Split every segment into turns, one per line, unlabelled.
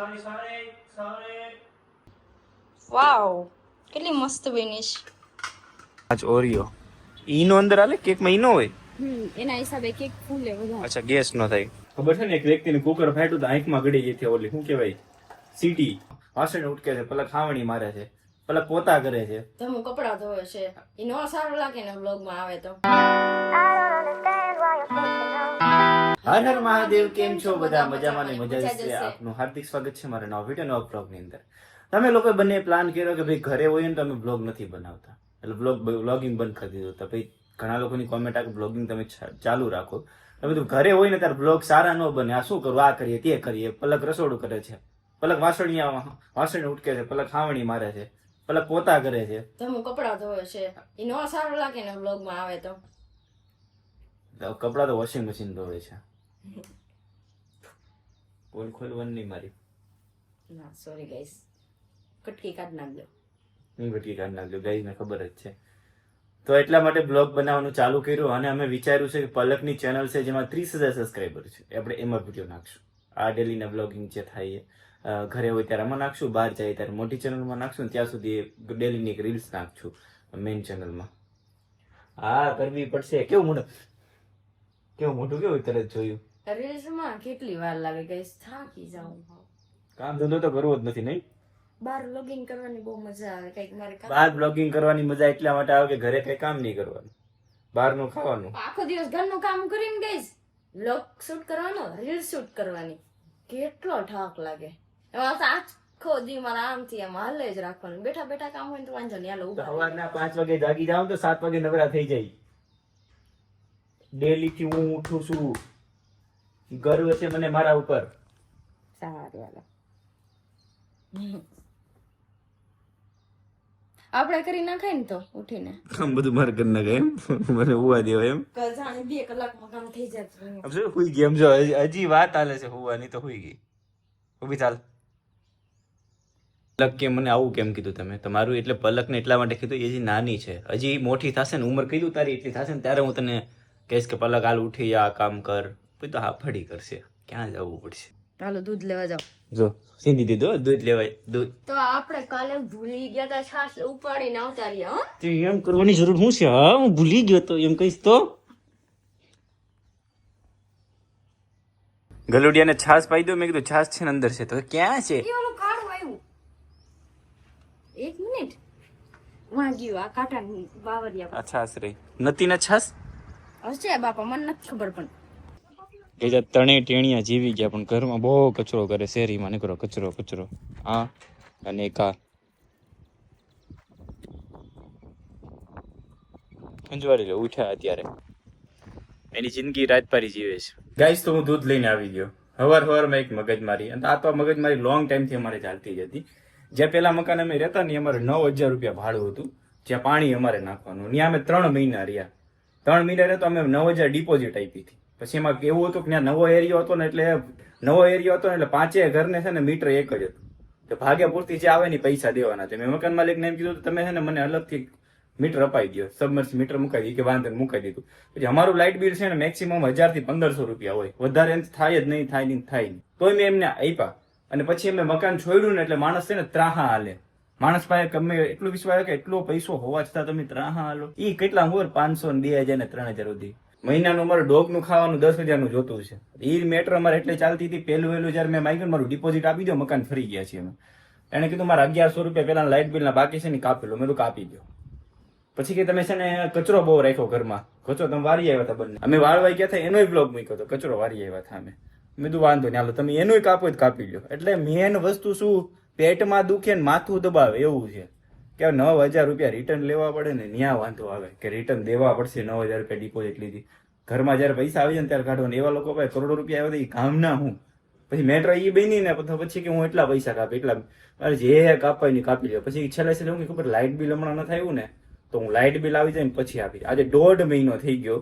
sorry, sorry, sorry.
વાવ કેટલી મસ્ત બનીશ
આજ ઓરિયો ઈનો અંદર આલે? કેકમાં ઈનો હોય?
હમ એના હિસાબે કેક ફૂલે વધારે.
અચ્છા ગેસ નો થાય. ખબર છે ને એક વ્યક્તિને કુકર ફાટ્યું તો આંખમાં ગળી ગઈ હતી ઓલી શું કહેવાય? સીટી વાસણ ઉટકે છે પેલા ખાવણી મારે છે. પેલા પોતા કરે છે.
તો હું કપડા ધોવે છે. ઈ નો સારું લાગે ને બ્લોગમાં આવે તો.
હર હર મહાદેવ કેમ છો? બધા મજામાં ને મજા છે. આપનું હાર્દિક સ્વાગત છે મારા નવા વીડિયો નવા બ્લોગની અંદર. તમે લોકો બંને પ્લાન કર્યો કે ભાઈ ઘરે હોય ને તમે બ્લોગ નથી બનાવતા. એટલે બ્લોગ બ્લોગિંગ બંધ કરી દીધું તો ભાઈ ઘણા લોકોની કોમેન્ટ આ બ્લોગિંગ તમે ચાલુ રાખો. તમે તો ઘરે હોય ને ત્યારે બ્લોગ સારા ન બને. આ શું કરવું આ કરીએ તે કરીએ. પલક રસોડું કરે છે. પલક વાસણિયા વાસણ ઉટકે છે પલક ખાવણી મારે છે પલક પોતા કરે છે.
તો કપડા ધોવે છે. એ નો સારું લાગે ને વ્લોગમાં આવે તો.
કપડા તો વોશિંગ મશીન ધોવે છે. પોલ ખોલવાની નહીં મારી.
ના સોરી ગાઈસ કટકી કાઢ નાખજો.
હું કટકી કાઢ નાખજો ગાઈસને ખબર જ છે. તો એટલા માટે બ્લોગ બનાવવાનું ચાલુ કર્યું અને અમે વિચાર્યું છે કે પલકની ચેનલ છે જેમાં ત્રીસ હજાર સબસ્ક્રાઈબર છે. આપણે એમાં વીડિયો નાખશું. આ ડેલીના બ્લોગિંગ જે થાય એ ઘરે હોય ત્યારે આમાં નાખશું બહાર જાય ત્યારે મોટી ચેનલમાં નાખશું ત્યાં સુધી ડેલીની એક રીલ્સ નાખશું મેઇન ચેનલમાં હા કરવી પડશે. કેવું મોટું કેવું મોટું કેવું તરત જોયું?
રીલ્સમાં કેટલી વાર લાગે? ગાઈસ થાકી જાઉં
કામ ધંધો તો કરવો જ નથી નહીં?
બહાર બ્લોગિંગ કરવાની બહુ મજા આવે. કંઈક મારે
બહાર બ્લોગિંગ કરવાની મજા એટલા માટે આવે કે ઘરે કઈ કામ નહીં કરવાનું. બહારનું ખાવાનું.
આખો દિવસ ઘરનું કામ કરીને ગઈશ બ્લોગ શૂટ કરવાનો રીલ શૂટ કરવાની. કેટલો થાક લાગે. એમાં આખો દી મારા આમથી એમ હાલે જ રાખવાનું. બેઠા બેઠા કામ હોય તો વાંધો નહીં હાલો
સવારના પાંચ વાગે જાગી જાઉં તો સાત વાગે નવરા થઈ જાય. ડેલી થી હું ઉઠું છું. ગર્વ છે મને મારા ઉપર.
સારું આપણે કરી નાખાય ને તો ઉઠીને.
આમ બધું મારે કરી નાખે એમ. મને હોવા દેવા એમ.
જાણે બે કલાકમાં કામ થઈ જાય
આમ શું? હુઈ ગઈ એમ જો હજી- વાત હાલે છે હોવાની તો હુઈ ગઈ. ઊભી ચાલ. પલક કે મને આવું કેમ કીધું તમે? તમારું એટલે પલકને એટલા માટે કીધું એ જે નાની છે. હજી મોટી થશે ને ઉંમર કીધું તારી એટલી થશે ને ત્યારે હું તને કહીશ કે પલક હાલ ઉઠી આ કામ કર. પછી તો હાફડી કરશે. ક્યાં જવું પડશે?
ચાલો દૂધ લેવા જાઓ.
જો સીધી દીધો દૂધ લેવાય દૂધ.
તો આપણે કાલે ભૂલી ગયા તા છાશ ઉપાડીને આવતા રહ્યા હો.
તે એમ કરવાની જરૂર શું છે? હા હું ભૂલી ગયો તો એમ કહીશ તો. ગલુડિયાને છાસ પાઈ દો મેં કીધું છાસ છે ને અંદર છે. તો ક્યાં છે?
એ ઓલું કાળું આવ્યું. એક મિનિટ. વાં ગયું આ કાટા બાવરિયા
આ છાસ રહી. નતીના છાસ
હશે બાપા મને નથી ખબર પણ.
એ જે તણે ટેણિયા જીવી ગયા, પણ ઘરમાં બહુ કચરો કરે, શેરીમાં નીકળો, કચરો કચરો. હા, અને એક આ અંજવારી લે, ઉઠ્યા અત્યારે. એની જિંદગી રાજપારી જીવે છે. ગાઈસ તો હું દૂધ લઈને આવી ગયો. હવાર હવારમાં એક મગજમારી અને આ તો મગજમારી લોંગ ટાઈમથી અમારે ચાલતી જ હતી. જ્યાં પેલા મકાન અમે રહેતા ને અમારે નવ હજાર રૂપિયા ભાડું હતું. જ્યાં પાણી અમારે નાખવાનું. ત્યાં અમે ત્રણ મહિના રહ્યા. ત્રણ મહિના રહ્યા તો અમે નવ હજાર ડિપોઝિટ આપી હતી. પછી એમાં કેવું હતું કે ત્યાં નવો એરિયો હતો ને એટલે નવો એરિયો હતો ને એટલે પાંચે ઘરને છે ને મીટર એક જ હતું. તો ભાગ્યા પૂરતી જે આવે ને પૈસા દેવાના છે. મેં મકાન માલિકને એમ કીધું તમે છે ને મને અલગથી મીટર અપાઈ દો સબમર્સ મીટર મુકાઈ દીધું કે વાંધો મુકાઈ દીધું. પછી અમારું લાઇટ બિલ છે ને મેક્સિમમ હજારથી પંદરસો રૂપિયા હોય. વધારે એમ થાય જ નહીં, થાય નહીં થાય નહીં. તોય મેં એમને આપ્યા. અને પછી અમે મકાન છોડ્યું ને એટલે માણસ છે ને ત્રાહા હાલે. માણસ પાસે ગમે એટલું વિશ્વાસ કે એટલો પૈસો હોવા છતાં તમે ત્રાહા હાલો. એ કેટલા હોય? પાંચસો ને બે હજાર ને ત્રણ હજાર સુધી. મહિનાનું અમારે ડોગનું ખાવાનું દસ હજારનું જોતું છે ઈ મેટર અમારે એટલે ચાલતી હતી. પહેલું વહેલું જયારે મેં માગ્યું મારું ડિપોઝિટ આપી દો, મકાન ફરી ગયા છીએ અમે. એને કીધું, મારા અગિયારસો રૂપિયા પહેલા લાઇટ બિલના બાકી છે ને કાપી લો. મેં તો કાપી દો. પછી કે તમે છે ને કચરો બહુ રાખ્યો ઘરમાં. કચરો તમે વારી આવ્યા હતા બંને. અમે વાળવાઈ ગયા હતા, એનોય બ્લોગ મૂક્યો હતો. કચરો વારી આવ્યા હતા અમે. મેં કીધું, વાંધો નહીં, હાલો, તમે એનોય કાપો જ કાપી લો એટલે મેન વસ્તુ શું? પેટમાં દુખે ને માથું દબાવે, એવું છે. કે નવ હજાર રૂપિયા રિટર્ન લેવા પડે ને ત્યાં વાંધો આવે. કે રિટર્ન દેવા પડશે, નવ હજાર રૂપિયા ડિપોઝિટ લીધી. ઘરમાં જ્યારે પૈસા આવી જાય ને ત્યારે કાઢવાનું એવા લોકો પાસે કરોડો રૂપિયા આવે તો એ કામના હું. પછી મેટ્રો ઈ બની ને પછી કે હું એટલા પૈસા કાપી, એટલા મારે જે કાપાય ને કાપી લે પછી છેલ્લે છેલ્લે હું ખબર લાઇટ બિલ હમણાં ન થયું ને, તો હું લાઇટ બિલ આવી જાય ને પછી આપી આજે દોઢ મહિનો થઈ ગયો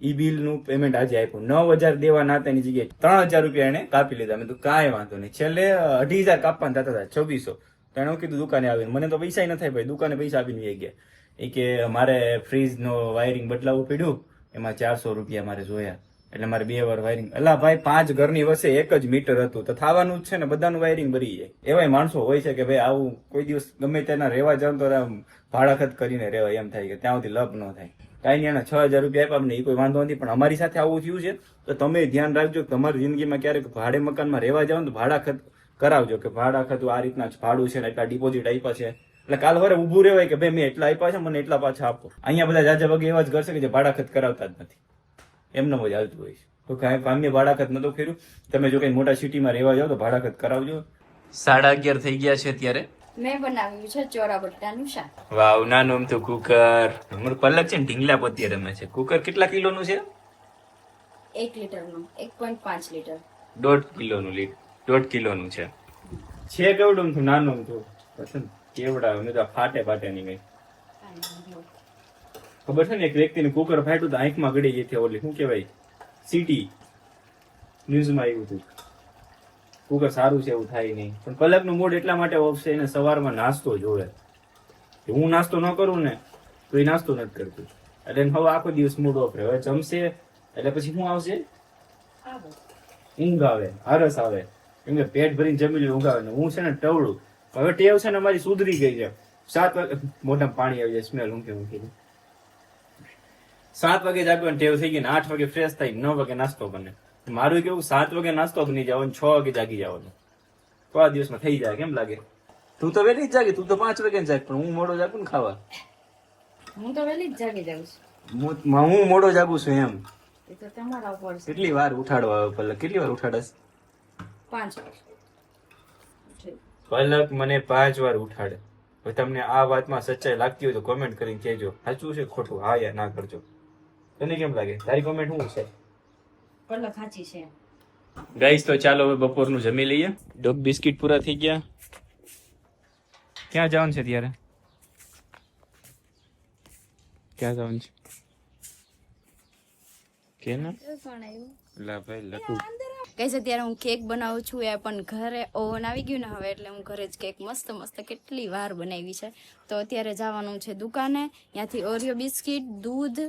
ઈ બિલનું પેમેન્ટ આજે આપ્યું. નવ હજાર દેવા નાતાની જગ્યાએ ત્રણ હજાર રૂપિયા એને કાપી લીધા. મેં તો કાંઈ વાંધો નહીં. છેલ્લે અઢી હજાર કાપવાના થતા હતા, છવ્વીસો. તો એણે કીધું દુકાને આવીને. મને તો પૈસા ન થાય ભાઈ, દુકાને પૈસા આપીને ગયા. એ કે, મારે ફ્રીજનો વાયરિંગ બદલાવવું પડ્યું. એમાં ચારસો રૂપિયા મારે જોયા. એટલે મારે બે વાર વાયરિંગ અલા ભાઈ, પાંચ ઘરની વસે એક જ મીટર હતું. તો થવાનું જ છે ને, બધાનું વાયરિંગ ભરી જાય. એવાય માણસો હોય છે કે ભાઈ આવું કોઈ દિવસ ગમે તેના રહેવા જાવ તો આમ ભાડાખત કરીને રહેવાય. એમ થાય કે ત્યાં સુધી લપ ન થાય. કાંઈ નહીં, એના છ હજાર રૂપિયા આપ્યા અમને એ કોઈ વાંધો નથી. પણ અમારી સાથે આવું થયું છે, તો તમે ધ્યાન રાખજો તમારી જિંદગીમાં ક્યારેક ભાડે મકાનમાં રહેવા જાવ તો તો ભાડાખત કરાવજો કે ભાડાખત આ રીતના જ ભાડું છે ને એટલા ડિપોઝિટ આપ્યા છે. એટલે કાલ વરે ઊભું રહેવાય કે ભાઈ મેં એટલા આપ્યા છે મને એટલા પાછા આપો. અહીંયા બધા જાજા ભાગે એવા જ કરશે કે જે ભાડાખત કરાવતા જ નથી. એમને જ આવતું હોય છે. તો કાંઈ કામ્ય ભાડાખત નતું કર્યું. તમે જો કઈ મોટા સિટીમાં રહેવા જાવ તો ભાડાખત કરાવજો. સાડા અગિયાર થઈ ગયા છે અત્યારે?
મેં બનાવ્યું છે ચોરા બટાનું શાક.
વાવ નાનું આમ તો કુકર. અમારું પલક છે ને ઢીંગલા પોતી રમે છે. કુકર કેટલા કિલોનું છે?
એક લીટરનું એક પોઈન્ટ પાંચ લીટર.
દોઢ કિલોનું લીટ દોઢ કિલોનું છે. છે કેવડું નાનું પસંદ કેવડા મેં તો ફાટે ફાટે નહીં કઈ. ખબર છે ને એક વ્યક્તિને કુકર ફાટ્યું તો આંખમાં ગળી ગઈ હતી ઓલી. શું કહેવાય? સિટી ન્યૂઝમાં આવ્યું હતું. કુકર સારું છે એવું થાય નહીં. પણ પલકનું મૂડ એટલા માટે ઓફ છે એને સવારમાં નાસ્તો જોવે. કે હું નાસ્તો ન કરું ને તો એ નાસ્તો નથી કરતું. એટલે હવે આખો દિવસ મૂડ ઓફ રહે. હવે જમશે એટલે પછી શું આવશે? ઊંઘ આવે આરસ આવે. કેમ કે પેટ ભરીને જમી લે ઊંઘ આવે. ને હું છે ને ટવડું હવે ટેવ છે ને અમારી સુધરી ગઈ છે. સાત વાગે મોઢામાં પાણી આવી જાય સ્મેલ ઊંઘે ઊંઘી. સાત વાગે જાગવાની ટેવ થઈ ગઈ ને આઠ વાગે ફ્રેશ થઈ નવ વાગે નાસ્તો બને. મારું કેવું સાત વાગે નાસ્તો બની જવાનું છ વાગે જાગી જવાનું. થોડા દિવસમાં થઈ જાય કેમ લાગે? તું તો વહેલી જ જાગી તું તો પાંચ વાગે જાગ પણ હું મોડો જાગું ને ખાવા?
હું તો વહેલી જ જાગી જાઉં છું.
હું મોડો જાગું છું એમ. કેટલી વાર ઉઠાડવા આવે કેટલી વાર ઉઠાડસ?
પાંચ
પલક મને પાંચ વાર ઉઠાડે. હવે તમને આ વાતમાં સચ્ચાઈ લાગતી હોય તો કોમેન્ટ કરીને કહેજો. સાચું છે ખોટું? હા યા ના કરજો. તને કેમ લાગે? તારી કોમેન્ટ શું છે?
પલક સાચી છે.
ગાઈસ તો ચાલો હવે બપોરનું જમી લઈએ. ડોગ બિસ્કિટ પૂરા થઈ ગયા. ક્યાં જવાનું છે ત્યારે ક્યાં જવાનું છે? કે ના લા ભાઈ લટુ.
કઈ અત્યારે હું કેક બનાવું છું એ પણ ઘરે ઓવન આવી ગયું ને હવે એટલે હું ઘરે જ કેક મસ્ત મસ્ત કેટલી વાર બનાવી છે. તો અત્યારે જવાનું છે દુકાને ત્યાંથી ઓરિયો બિસ્કિટ દૂધ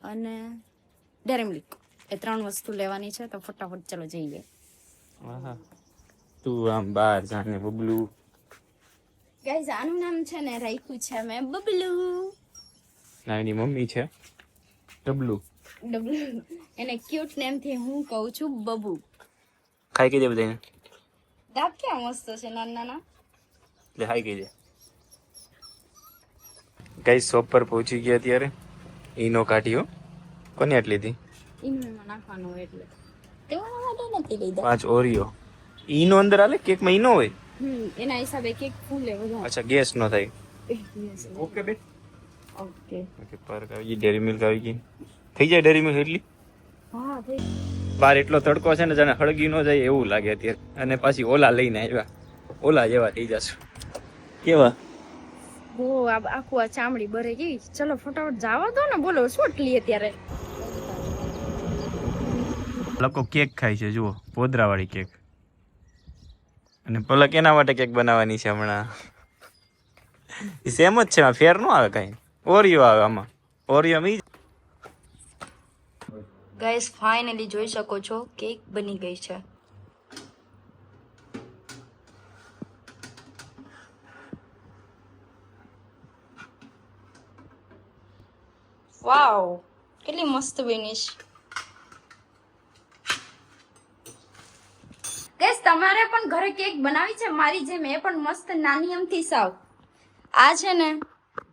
અને ડેરી મિલ્ક. એ ત્રણ વસ્તુ લેવાની છે તો ફટાફટ ચલો જઈએ.
તું આમ બહાર જાને બબલુ.
ગાઈઝ આનું નામ છે ને રાખ્યું છે મેં બબલુ.
નાની મમ્મી છે. ડબલુ.
ડબલુ. એને ક્યુટ નેમથી હું કહું છું બબુ.
ખાઈ કીધે બધાને
દાંત ક્યાં મસ્ત છે નાના નાના
એટલે હાઈ કીધે કઈ શોપ પર પહોંચી ગયા ત્યારે ઈનો કાઢ્યો કોને આટલી હતી
ઇનોમાં નાખવાનું હોય એટલે તેઓના માટે નથી લીધા
પાંચ ઓરિયો ઈનો અંદર આલે કેકમાં ઈનો હોય
હમ એના હિસાબે કેક ફૂલે વધારે
અચ્છા ગેસ નો થાય
Yes,
ઓકે બે
ઓકે
ઓકે પાર્ક આવી ગઈ ડેરી મિલ્ક આવી ગઈ થઈ જાય ડેરી મિલ્ક એટલી
હા થઈ
બાર એટલો તડકો છે ને જાણે હળગી ન જાય એવું લાગે અત્યારે. અને પાછી ઓલા લઈને આવ્યા. ઓલા જેવા થઈ જશું. કેવા?
બહુ આ આખું આ ચામડી બરે ગઈ. ચલો ફટાફટ જાવા દો ને. બોલો શું એટલી અત્યારે?
લોકો કેક ખાય છે જુઓ પોદરાવાળી કેક. અને પલક એના માટે કેક બનાવવાની છે હમણાં? એ સેમ જ છે ફેર નો આવે કઈ. ઓરિયો આવે આમાં. ઓરિયો મી
ગાઈસ ફાઇનલી જોઈ શકો છો, કેક બની ગઈ છે. વાવ કેટલી મસ્ત બની છે ગાઈસ તમારે પણ ઘરે કેક બનાવી છે? મારી જેમ, એ પણ મસ્ત નાની અમથી સાવ. આ છે ને,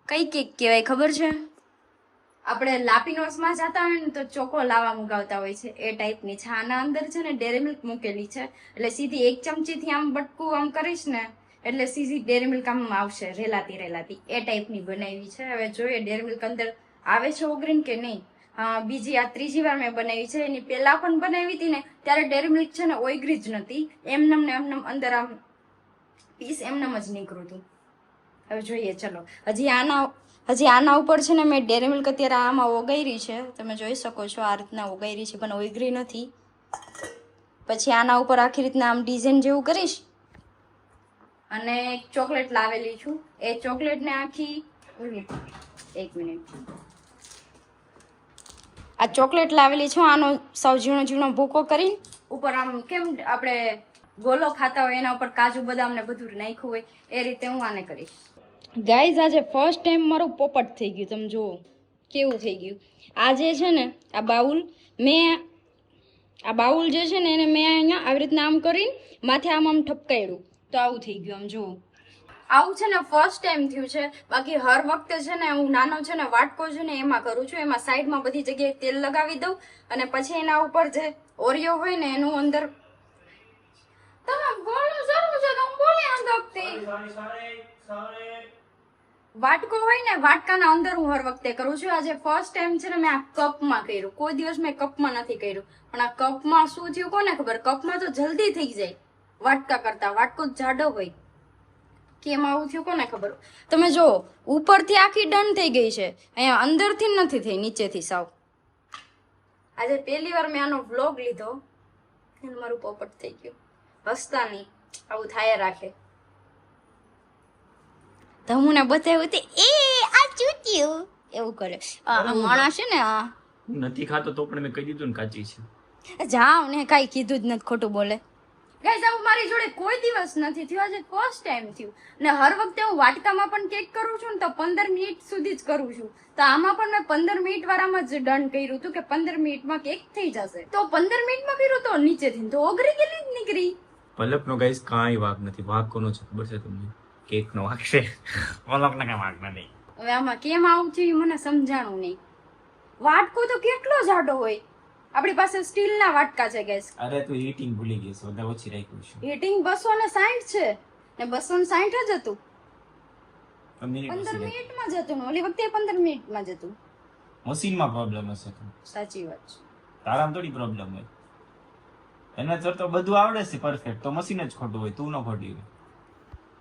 કઈ કેક કહેવાય, ખબર છે? આપણે લાપીનોસમાં જતા હોય ને તો ચોકો લાવા મુકાવતા હોય છે. એ ટાઈપની છે. આના અંદર છે ને ડેરી મિલ્ક મૂકેલી છે. એટલે સીધી એક ચમચીથી આમ બટકું આમ કરીશ ને એટલે સીધી ડેરી મિલ્ક આમ આવશે, રેલાતી રેલાતી. એ ટાઈપની બનાવી છે. હવે જોઈએ ડેરી મિલ્ક અંદર આવે છે ઓગરીન કે નહીં? બીજી આ ત્રીજી વાર મેં બનાવી છે. એની પહેલા પણ બનાવી હતી ને, ત્યારે ડેરી મિલ્ક છે ને ઓગરી જ નથી એમનેમ ને એમનેમ અંદર આમ પીસ એમનેમ જ નીકળ્યું હતું. હવે જોઈએ, ચલો. હજી આના હજી આના ઉપર છે ને મેં ડેરી મિલ્ક અત્યારે આમાં ઓગાયરી છે. તમે જોઈ શકો છો આ રીતના ઓગાયરી છે, પણ ઓગરી નથી. પછી આના ઉપર આખી રીતના આમ ડિઝાઇન જેવું કરીશ. અને એક ચોકલેટ લાવેલી છું. એ ચોકલેટને આખી એક મિનિટ. આ ચોકલેટ લાવેલી છું, આનો સૌ ઝીણો ઝીણો ભૂકો કરી ઉપર આમ કેમ આપણે ગોલો ખાતા હોય, એના ઉપર કાજુ બદામ ને બધું નાખ્યું હોય, એ રીતે હું આને કરીશ. ગાઈઝ આજે ફર્સ્ટ ટાઈમ મારું પોપટ થઈ ગયું, તમે જુઓ, કેવું થઈ ગયું. આજે છે ને, આ બાઉલ, મેં આ બાઉલ જે છે ને, એને મેં અહીંયા આવી રીતના આમ કરીને માથે આમ આમ ઠપકાયડું તો આવું થઈ ગયું, આમ જુઓ. આવું છે ને ફર્સ્ટ ટાઈમ થયું છે. બાકી હર વખતે છે ને, હું નાનો છે ને, વાટકો છે ને, એમાં કરું છું. એમાં સાઈડમાં બધી જગ્યાએ તેલ લગાવી દઉં અને પછી એના ઉપર જે ઓરિયો હોય ને, એનું અંદર તમે બોલો જરૂર છે, તમે બોલે અંદર વાટકો હોય ને, વાટકાના અંદર હું હર વખતે કરું છું. આજે ફર્સ્ટ ટાઈમ છે ને મેં આ કપમાં કર્યું. કોઈ દિવસ મેં કપમાં નથી કર્યું. પણ આ કપમાં શું થયું કોને ખબર? કપમાં તો જલ્દી થઈ જાય વાટકા કરતા. વાટકો જાડો હોય. કેમ આવું થયું કોને ખબર? તમે જો ઉપરથી આખી ડન થઈ ગઈ છે. અહીંયા અંદરથી નથી થઈ, નીચેથી સાવ. આજે પહેલી વાર મેં આનો વ્લોગ લીધો. મારું પોપટ થઈ ગયું. હસતા નહીં આવું થાય રાખે. તો હું ને બતાવ્યું તે એ આ ચૂત્યું એવું કરે. આ માણસ છે ને આ.
નથી ખાતો તો પણ મેં કહી દીધું ને કાચી છે.
જાવ ને કાંઈ કીધું જ નથી ખોટું બોલે. ગાઈઝ આવું મારી જોડે કોઈ દિવસ નથી થયું. આજે ફર્સ્ટ ટાઈમ થયું. ને હર વખતે હું વાટકામાં પણ કેક કરું છું ને તો પંદર મિનિટ સુધી જ કરું છું. તો આમાં પણ મેં પંદર મિનિટ વાળામાં જ ડન કર્યું હતું કે પંદર મિનિટમાં કેક થઈ જશે. તો પંદર મિનિટમાં કર્યું તો નીચેથી તો ઓગરી ગયેલી જ નીકળી.
પલકનો ગાઈસ કાંઈ વાગ નથી. વાગ કોનો છે ખબર છે તમને? કેકનો વાગ છે પલકનો કાંઈ વાગ નથી
હવે આમાં કેમ આવું થયું એ મને સમજાણું નહીં. વાટકો તો કેટલો જાડો હોય. આપણી પાસે સ્ટીલના વાટકા છે ગેસ
અરે તું હીટિંગ ભૂલી ગઈ છે. વધારે ઓછી રાખ્યું છે
હીટિંગ બસો ને સાઠ છે. ને બસો ને સાઠ જ હતું. પંદર મિનિટમાં જતું ને. ઓલી વખતે પંદર મિનિટમાં જતું
મશીનમાં પ્રોબ્લેમ હશે
સાચી વાત છે.
તારામાં થોડી પ્રોબ્લેમ હોય. એના તો બધું આવડે છે પરફેક્ટ તો મશીન જ ખોટું હોય. તું ન ખોટી હોય.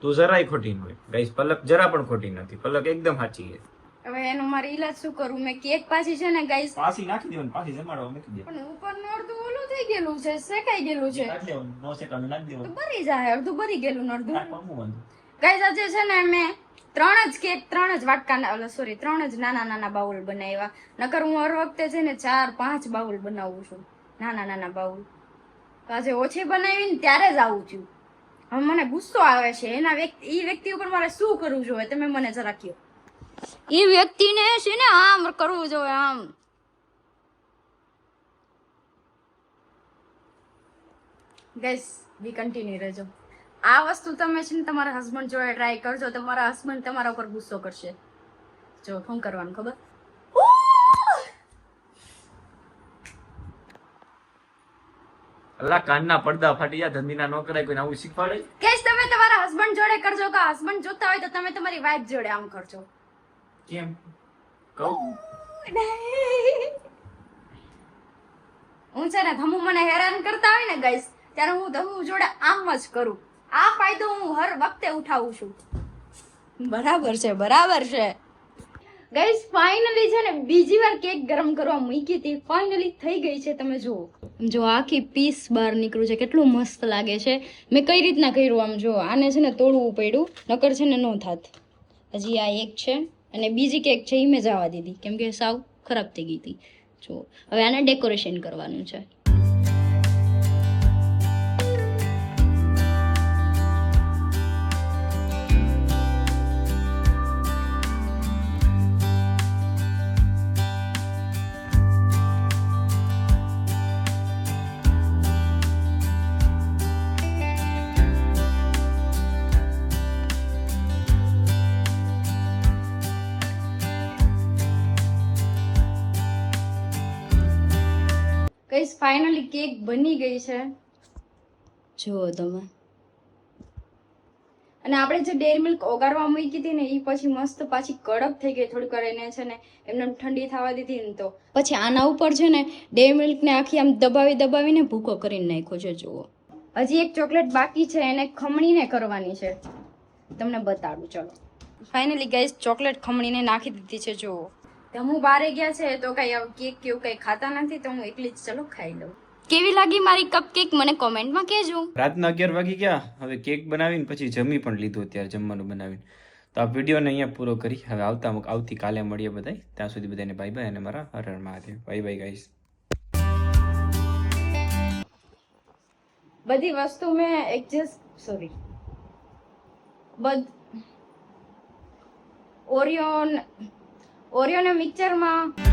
તું જરાય ખોટી ન હોય. ગાઈસ પલક જરા પણ ખોટી નથી. પલક એકદમ સાચી છે.
હવે એનો મારે ઈલાજ શું કરું? મેં કેક પાછી છે ને ગાઈસ
પાછી નાખી દેવાનું પાછી જમાડો મૂકી દે.
પણ ઉપરનું અડધું ઓલું થઈ ગયેલું છે શેકાઈ ગયેલું છે.
નો સેકાનું નાખી
તો
દેવાનું.
ભરી જાય અડધું ભરી ગયેલું ને અડધું. ગાઈસ આજે છે ને મેં ત્રણ જ કેક ત્રણ જ વાટકા સોરી ત્રણ જ નાના નાના બાઉલ બનાવ્યા. નકર હું હર વખતે છે ને ચાર પાંચ બાઉલ બનાવું છું. નાના નાના બાઉલ. આજે ઓછી બનાવીને ત્યારે જ આવું થયું. હવે મને ગુસ્સો આવે છે. એના વ્યક્તિ એ વ્યક્તિ ઉપર મારે શું કરવું જોઈએ? તમે મને જરા કહો. એ વ્યક્તિને છે ને આમ કરવું જોઈએ આમ. ગેસ બી કન્ટિન્યુ રહેજો. આ વસ્તુ તમે છે ને તમારા હસબન્ડ જોડે ટ્રાય કરજો. તમારા હસબન્ડ તમારા ઉપર ગુસ્સો કરશે. જો શું કરવાનું ખબર?
અલ્લા કાનના પડદા ફાટી જાય ધંધીના ન કરાય કોઈને આવું શીખવાડે?
કેસ તમે તમારા હસબન્ડ જોડે કરજો કે હસબન્ડ જોતા હોય તો તમે તમારી વાઈફ જોડે આમ કરજો.
કેમ? કહું?
હું છે ને ધમુ મને હેરાન કરતા હોય ને ગાઈસ ત્યારે હું ધમુ જોડે આમ જ કરું. આ ફાયદો હું હર વખતે ઉઠાવું છું. બરાબર છે બરાબર છે. ગાઈસ ફાઇનલી છે ને બીજી વાર કેક ગરમ કરવા મૂકી હતી. ફાઇનલી થઈ ગઈ છે, તમે જુઓ. જો આખી પીસ બહાર નીકળ્યું છે, કેટલું મસ્ત લાગે છે. મેં કઈ રીતના કર્યું આમ જો આને છે ને તોડવું પડ્યું, નકર છે ને ન થાત. હજી આ એક છે, અને બીજી કેક છે એ મેં જવા દીધી. કેમ કે સાવ ખરાબ થઈ ગઈ હતી. જો હવે આને ડેકોરેશન કરવાનું છે. કઈશ ફાઇનલી કેક બની ગઈ છે. જુઓ તમે. અને આપણે જે ડેરી મિલ્ક ઓગાળવા મૂકી હતી ને એ પછી મસ્ત પાછી કડક થઈ ગઈ થોડીક વાર એને છે ને એમને ઠંડી થવા દીધી ને તો. પછી આના ઉપર છે ને ડેરી મિલ્કને આખી આમ દબાવી દબાવીને ભૂકો કરીને નાખ્યો છે જુઓ. હજી એક ચોકલેટ બાકી છે એને ખમણીને કરવાની છે. તમને બતાડું ચલો. ફાઇનલી ગાઈસ ચોકલેટ ખમણીને નાખી દીધી છે જુઓ. ધમુ બારે ગયા છે તો કઈ કેક કેવું કઈ ખાતા નથી તો હું એકલી જ ચલો ખાઈ લઉં. કેવી લાગી મારી કપ કેક મને કોમેન્ટમાં કહેજો.
રાતના અગિયાર વાગી ગયા હવે કેક બનાવીને પછી જમી પણ લીધું અત્યારે જમવાનું બનાવીને. તો આ વિડીયોને અહીંયા પૂરો કરી હવે આવતા મુક આવતી કાલે મળીએ બધા ત્યાં સુધી બધાને બાય બાય અને મારા Har Har Mahadev. Bye bye guys
બધી વસ્તુ મેં એડજસ્ટ સોરી બધ ઓરિયોન ઓરિયોના મિક્સરમાં